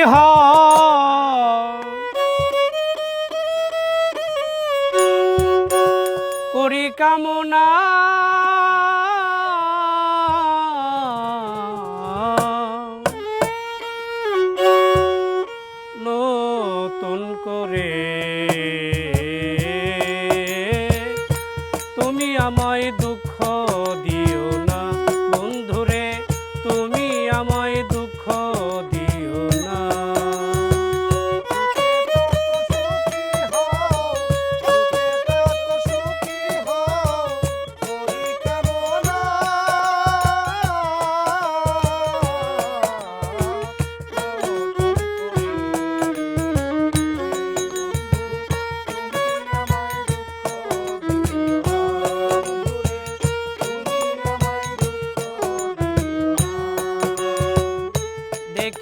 你好。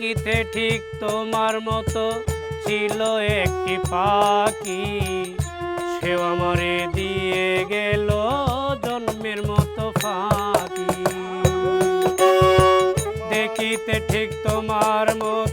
দেখিতে ঠিক তোমার মতো ছিল একটি পাখি। সে আমারে দিয়ে গেল জন্মের মতো ফাঁকি। দেখিতে ঠিক তোমার মতো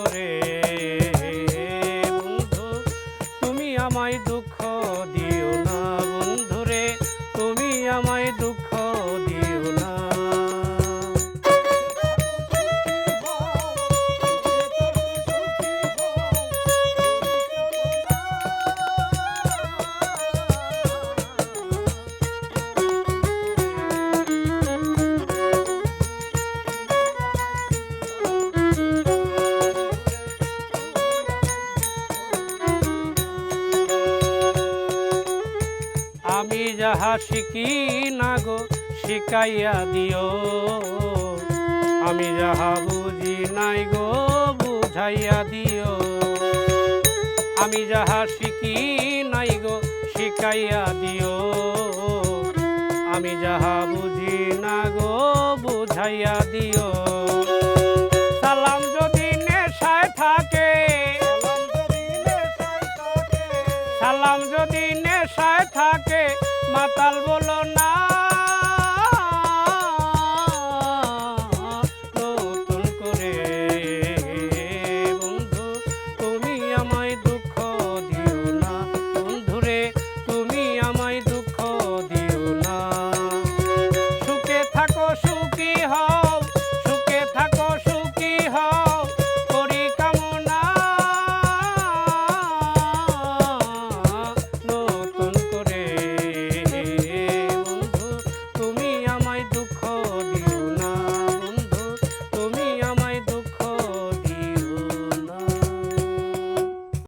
করে আমি যাহা শিখি না গো শিখাইয়া দিও। আমি যাহা বুঝি নাই গো বুঝাইয়া দিও। আমি যাহা শিখি নাই গো শিখাইয়া দিও। আমি যাহা বুঝি না গো বুঝাইয়া দিও। সালাম যদি নেশায় থাকে সালাম যদি পেশায় থাকে। মাতাল বলো না।